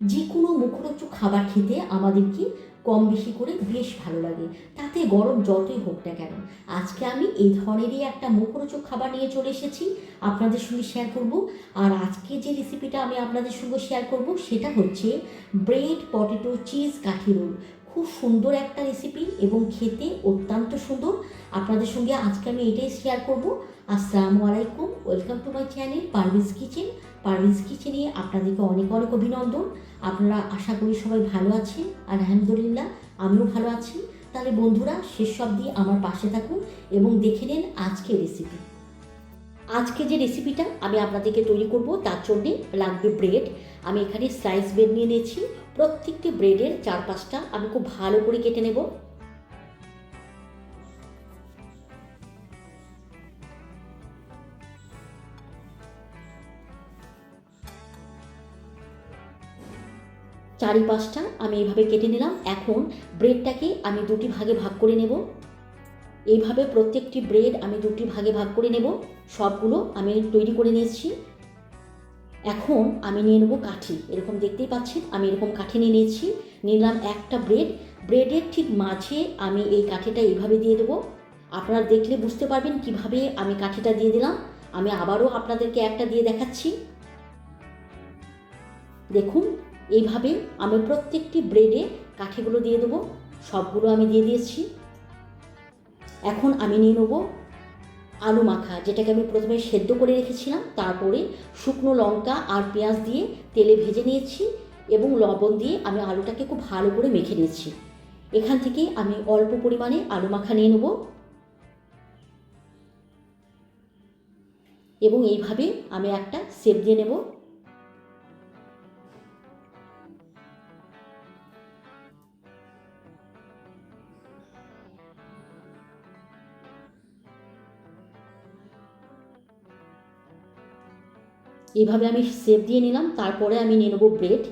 যে কোনো মুখরোচক খাবার খেতে আমাদের কি কম বেশি করে বেশ ভালো লাগে। তাতে গরম যতই হোক না কেন। আজকে আমি এই ধরনেরই একটা মুখরোচক খাবার নিয়ে চলে এসেছি, আপনাদের সঙ্গে শেয়ার করব। আর আজকে যে রেসিপিটা আমি আপনাদের সঙ্গে শেয়ার করব, সেটা হচ্ছে bread potato cheese kathi roll. খুব সুন্দর একটা রেসিপি এবং খেতে অত্যন্ত সুন্দর। আপনাদের সঙ্গে আজকে আমি এটাই শেয়ার করব। আসসালামু আলাইকুম। Welcome to my channel Parvez kitchen Parvez কিচেনে আপনাদেরকে অনেক অনেক অভিনন্দন। আপনারা আশা করি সবাই ভালো আছেন। আর আলহামদুলিল্লাহ, আমিও ভালো আছি। তাহলে বন্ধুরা, শেষ সব দিয়ে আমার পাশে থাকুন এবং দেখে নেন আজকের রেসিপি আজকে যে রেসিপিটা আমি আপনাদেরকে তৈরি করব, তার জন্যে লাগবে ব্রেড আমি এখানে স্লাইস ব্রেড নিয়ে নিয়েছি। প্রত্যেকটি ব্রেডের চার পাঁচটা আমি খুব ভালো করে কেটে নেব। চারি পাঁচটা আমি এইভাবে কেটে নিলাম। এখন ব্রেডটাকে আমি দুটি ভাগে ভাগ করে নেব। এইভাবে প্রত্যেকটি ব্রেড আমি দুটি ভাগে ভাগ করে নেব। সবগুলো আমি তৈরি করে নিয়েছি। এখন আমি নিয়ে নেব কাঠি। এরকম দেখতেই পাচ্ছেন, আমি এরকম কাঠি নিয়ে নিয়েছি। নিলাম একটা ব্রেড। ব্রেডের ঠিক মাঝে আমি এই কাঠিটা এইভাবে দিয়ে দেবো। আপনারা দেখলে বুঝতে পারবেন কীভাবে আমি কাঠিটা দিয়ে দিলাম। আমি আবারও আপনাদেরকে একটা দিয়ে দেখাচ্ছি। দেখুন, এইভাবে আমি প্রত্যেকটি ব্রেডে কাঠিগুলো দিয়ে দেবো। সবগুলো আমি দিয়ে দিয়েছি। এখন আমি নিয়ে নেব আলু মাখা, যেটাকে আমি প্রথমে সেদ্ধ করে রেখেছিলাম, তারপরে শুকনো লঙ্কা আর পেঁয়াজ দিয়ে তেলে ভেজে নিয়েছি এবং লবণ দিয়ে আমি আলুটাকে খুব ভালো করে মেখে নিয়েছি। এখান থেকে আমি অল্প পরিমাণে আলু মাখা নিয়ে নেব। এবং এইভাবে আমি একটা সেপ দিয়ে নেব। এইভাবে আমি সেপ দিয়ে নিলাম, তারপরে আমি নিয়ে নেব ব্রেড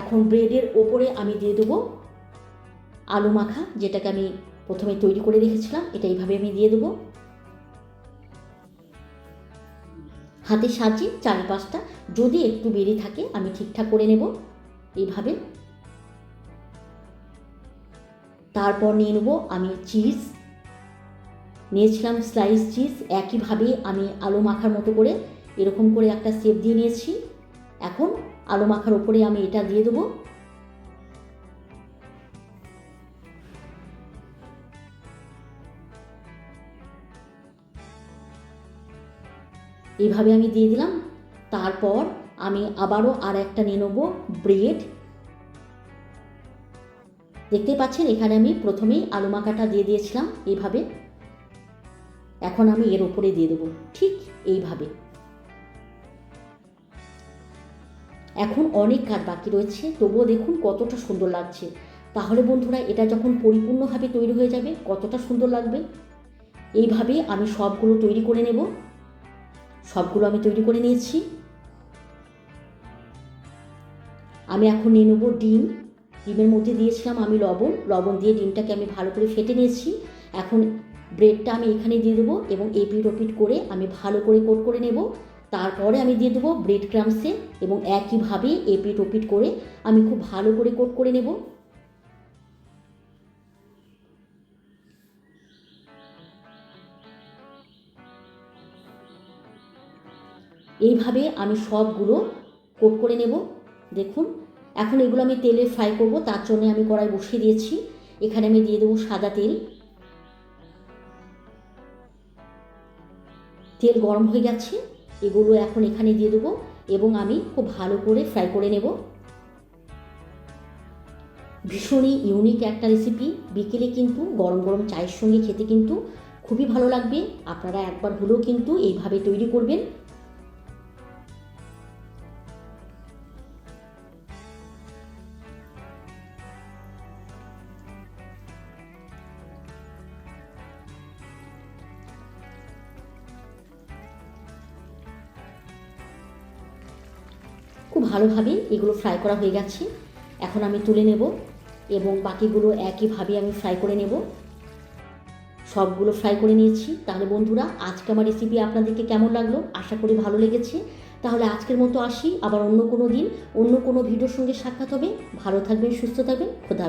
এখন ব্রেডের ওপরে আমি দিয়ে দেবো আলু মাখা, যেটাকে আমি প্রথমে তৈরি করে রেখেছিলাম, এটা এইভাবে আমি দিয়ে দেবো। সাহায্যে চার পাঁচটা যদি একটু বেড়ে থাকে, আমি ঠিকঠাক করে নেব এইভাবে। তারপর নিয়ে নেব আমি চিজ নিয়েছিলাম স্লাইস চিজ একইভাবে আমি আলু মাখার মতো করে এরকম করে একটা সেপ দিয়ে নিয়েছি। এখন আলু মাখার ওপরে আমি এটা দিয়ে দেবো। এইভাবে আমি দিয়ে দিলাম। তারপর আমি আবারও আর একটা নিয়ে নেব ব্রেড দেখতেই পাচ্ছেন, এখানে আমি প্রথমেই আলু মাখাটা দিয়ে দিয়েছিলাম এইভাবে এখন আমি এর ওপরে দিয়ে দেবো, ঠিক এইভাবে। এখন অনেক কাজ বাকি রয়েছে, তবুও দেখুন কতটা সুন্দর লাগছে। তাহলে বন্ধুরা, এটা যখন পরিপূর্ণভাবে তৈরি হয়ে যাবে, কতটা সুন্দর লাগবে? এইভাবে আমি সবগুলো তৈরি করে নেব। সবগুলো আমি তৈরি করে নিয়েছি। আমি এখন নিয়ে নেব ডিম। ডিমের মধ্যে দিয়েছিলাম আমি লবণ। লবণ দিয়ে ডিমটাকে আমি ভালো করে ফেটে নিয়েছি। এখন ব্রেডটা আমি এখানে দিয়ে দেবো এবং এপিট ওপিট করে আমি ভালো করে কোট করে নেব। তারপরে আমি দিয়ে দেবো ব্রেড ক্রামসে এবং একইভাবে এপিট ওপিট করে আমি খুব ভালো করে কোট করে নেব। এইভাবে আমি সবগুলো কোট করে নেব। দেখুন, এখন এগুলো আমি তেলে ফ্রাই করব, তার জন্য আমি কড়াই বসিয়ে দিয়েছি। এখানে আমি দিয়ে দেবো সাদা তেল। তেল গরম হয়ে গেছে। এগুলো এখন এখানে দিয়ে দেবো এবং আমি খুব ভালো করে ফ্রাই করে নেব। ভীষণই ইউনিক একটা রেসিপি বিকেলে কিন্তু গরম গরম চায়ের সঙ্গে খেতে কিন্তু খুবই ভালো লাগবে। আপনারা একবার হলেও কিন্তু এইভাবে তৈরি করবেন। খুব ভালোভাবে এগুলো ফ্রাই করা হয়ে গেছে। এখন আমি তুলে নেব এবং বাকিগুলো একইভাবে আমি ফ্রাই করে নেব। সবগুলো ফ্রাই করে নিয়েছি। তাহলে বন্ধুরা, আজকে আমার রেসিপি আপনাদেরকে কেমন লাগল? আশা করি ভালো লেগেছে। তাহলে আজকের মতো আসি। আবার অন্য কোনো দিন, অন্য কোনো ভিডিওর সঙ্গে সাক্ষাৎ হবে। ভালো থাকবেন, সুস্থ থাকবেন। খোদা